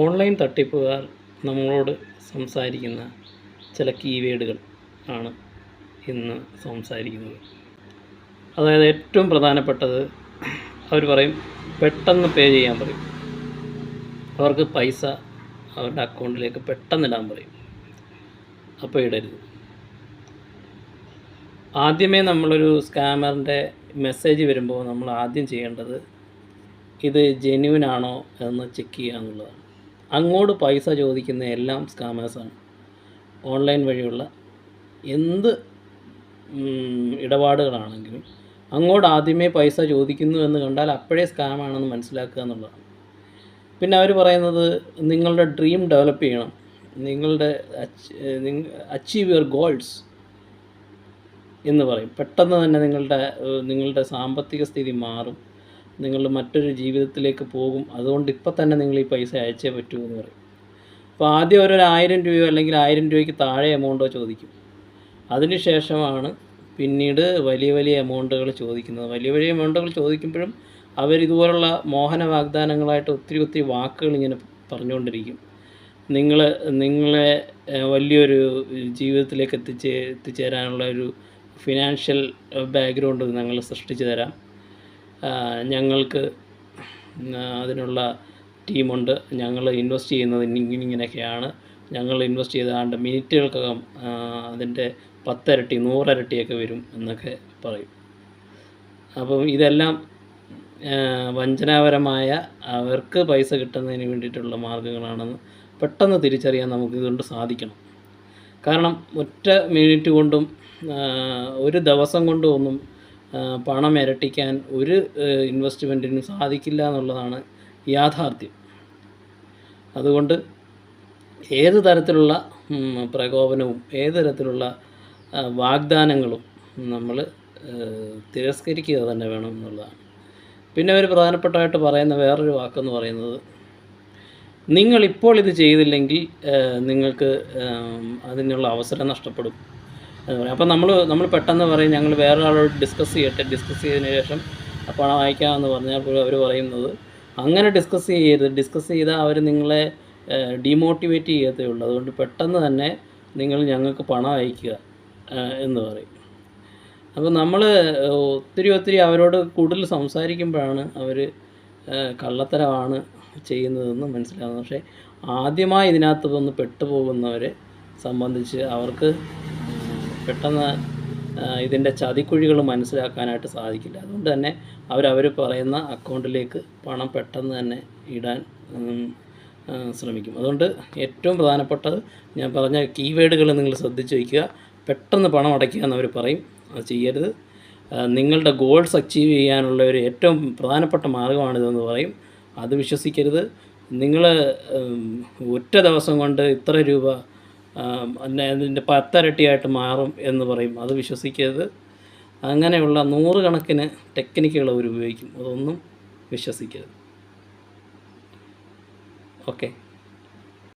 Online തട്ടിപ്പുകാർ നമ്മളോട് സംസാരിക്കുന്ന ചില കീവേഡുകൾ ആണ് ഇന്ന് സംസാരിക്കുന്നത്. അതായത് ഏറ്റവും പ്രധാനപ്പെട്ടത് അവർ പറയും പെട്ടെന്ന് പേ ചെയ്യാൻ പറയും. അവർക്ക് പൈസ അവരുടെ അക്കൗണ്ടിലേക്ക് പെട്ടെന്ന് ഇടാൻ പറയും. അപ്പോൾ ഇടരുത്. ആദ്യമേ നമ്മളൊരു സ്കാമറിന്റെ മെസ്സേജ് വരുമ്പോൾ നമ്മൾ ആദ്യം ചെയ്യേണ്ടത് ഇത് ജെന്യൂൻ ആണോ എന്ന് ചെക്ക് ചെയ്യുക എന്നുള്ളതാണ്. അങ്ങോട്ട് പൈസ ചോദിക്കുന്ന എല്ലാം സ്കാമേഴ്സാണ് ഓൺലൈൻ വഴിയുള്ള എന്ത് ഇടപാടുകളാണെങ്കിലും അങ്ങോട്ട് ആദ്യമേ പൈസ ചോദിക്കുന്നു എന്ന് കണ്ടാൽ അപ്പോഴേ സ്കാം ആണെന്ന് മനസ്സിലാക്കുക എന്നുള്ളതാണ്. പിന്നെ അവർ പറയുന്നത് നിങ്ങളുടെ ഡ്രീം ഡെവലപ്പ് ചെയ്യണം. നിങ്ങളുടെ അച്ചീവ് യുവർ ഗോൾസ് എന്ന് പറയും. പെട്ടെന്ന് തന്നെ നിങ്ങളുടെ നിങ്ങളുടെ സാമ്പത്തിക സ്ഥിതി മാറും. നിങ്ങൾ മറ്റൊരു ജീവിതത്തിലേക്ക് പോകും. അതുകൊണ്ട് ഇപ്പം തന്നെ നിങ്ങൾ ഈ പൈസ അയച്ചേ പറ്റൂ എന്ന് പറയും. അപ്പോൾ ആദ്യം ഓരോ ആയിരം രൂപയോ അല്ലെങ്കിൽ ആയിരം രൂപയ്ക്ക് താഴെ എമൗണ്ടോ ചോദിക്കും. അതിനുശേഷമാണ് പിന്നീട് വലിയ വലിയ എമൗണ്ടുകൾ ചോദിക്കുന്നത്. വലിയ വലിയ എമൗണ്ടുകൾ ചോദിക്കുമ്പോഴും അവരിതുപോലുള്ള മോഹന വാഗ്ദാനങ്ങളായിട്ട് ഒത്തിരി ഒത്തിരി വാക്കുകൾ ഇങ്ങനെ പറഞ്ഞുകൊണ്ടിരിക്കും. നിങ്ങൾ നിങ്ങളെ വലിയൊരു ജീവിതത്തിലേക്ക് എത്തിച്ച് എത്തിച്ചേരാനുള്ള ഒരു ഫിനാൻഷ്യൽ ബാക്ക്ഗ്രൗണ്ട് ഞങ്ങൾ സൃഷ്ടിച്ചു തരാം. ഞങ്ങൾക്ക് അതിനുള്ള ടീമുണ്ട്. ഞങ്ങൾ ഇൻവെസ്റ്റ് ചെയ്യുന്നത് ഇങ്ങനെ ഇങ്ങനെയൊക്കെയാണ്. ഞങ്ങൾ ഇൻവെസ്റ്റ് ചെയ്താണ്ട് മിനിറ്റുകൾക്കകം അതിന്റെ പത്തരട്ടി നൂറരട്ടിയൊക്കെ വരും എന്നൊക്കെ പറയും. അപ്പം ഇതെല്ലാം വഞ്ചനാപരമായ അവർക്ക് പൈസ കിട്ടുന്നതിന് വേണ്ടിയിട്ടുള്ള മാർഗങ്ങളാണെന്ന് പെട്ടെന്ന് തിരിച്ചറിയാൻ നമുക്ക് ഇതുകൊണ്ട് സാധിക്കണം. കാരണം ഒറ്റ മിനിറ്റ് കൊണ്ടും ഒരു ദിവസം കൊണ്ടും ഒന്നും പണം ഇരട്ടിക്കാൻ ഒരു ഇൻവെസ്റ്റ്മെന്റിനും സാധിക്കില്ല എന്നുള്ളതാണ് യാഥാർത്ഥ്യം. അതുകൊണ്ട് ഏത് തരത്തിലുള്ള പ്രകോപനവും ഏത് തരത്തിലുള്ള വാഗ്ദാനങ്ങളും നമ്മൾ തിരസ്കരിക്കുക തന്നെ വേണം എന്നുള്ളതാണ്. പിന്നെ ഒരു പ്രധാനപ്പെട്ടതായിട്ട് പറയുന്ന വേറൊരു വാക്കെന്ന് പറയുന്നത് നിങ്ങളിപ്പോൾ ഇത് ചെയ്തില്ലെങ്കിൽ നിങ്ങൾക്ക് അതിനുള്ള അവസരം നഷ്ടപ്പെടും. എന്ന് പറയും അപ്പോൾ നമ്മൾ നമ്മൾ പെട്ടെന്ന് പറയും ഞങ്ങൾ ആളോട് ഡിസ്കസ് ചെയ്യട്ടെ ഡിസ്കസ് ചെയ്തതിന് ശേഷം പണം അയക്കാമെന്ന് പറഞ്ഞാൽ അവർ പറയുന്നത്. അങ്ങനെ ഡിസ്കസ് ചെയ്യരുത്. ഡിസ്കസ് ചെയ്താൽ അവർ നിങ്ങളെ ഡീമോട്ടിവേറ്റ് ചെയ്യത്തേ ഉള്ളൂ. അതുകൊണ്ട് പെട്ടെന്ന് തന്നെ നിങ്ങൾ ഞങ്ങൾക്ക് പണം അയക്കുക എന്ന് പറയും. അപ്പോൾ നമ്മൾ ഒത്തിരി ഒത്തിരി അവരോട് കൂടുതൽ സംസാരിക്കുമ്പോഴാണ് അവർ കള്ളത്തരമാണ് ചെയ്യുന്നതെന്ന് മനസ്സിലാകുന്നത് പക്ഷേ ആദ്യമായി ഇതിനകത്ത് വന്ന് പെട്ടുപോകുന്നവരെ സംബന്ധിച്ച് അവർക്ക് പെട്ടെന്ന് ഇതിന്റെ ചതിക്കുഴികൾ മനസ്സിലാക്കാനായിട്ട് സാധിക്കില്ല. അതുകൊണ്ട് തന്നെ അവരവർ പറയുന്ന അക്കൗണ്ടിലേക്ക് പണം പെട്ടെന്ന് തന്നെ ഇടാൻ ശ്രമിക്കും. അതുകൊണ്ട് ഏറ്റവും പ്രധാനപ്പെട്ടത് ഞാൻ പറഞ്ഞ കീവേഡുകൾ നിങ്ങൾ ശ്രദ്ധിച്ച് വയ്ക്കുക. പെട്ടെന്ന് പണം അടയ്ക്കുക എന്നവർ പറയും. അത് ചെയ്യരുത്. നിങ്ങളുടെ ഗോൾസ് അച്ചീവ് ചെയ്യാനുള്ള ഒരു ഏറ്റവും പ്രധാനപ്പെട്ട മാർഗമാണിതെന്ന് പറയും. അത് വിശ്വസിക്കരുത്. നിങ്ങൾ ഒറ്റ ദിവസം കൊണ്ട് ഇത്ര രൂപ അതിന്റെ പത്തരട്ടിയായിട്ട് മാറും എന്ന് പറയും. അത് വിശ്വസിക്കരുത്. അങ്ങനെയുള്ള നൂറുകണക്കിന് ടെക്നിക്കുകൾ അവർ ഉപയോഗിക്കും. അതൊന്നും വിശ്വസിക്കരുത്. ഓക്കെ.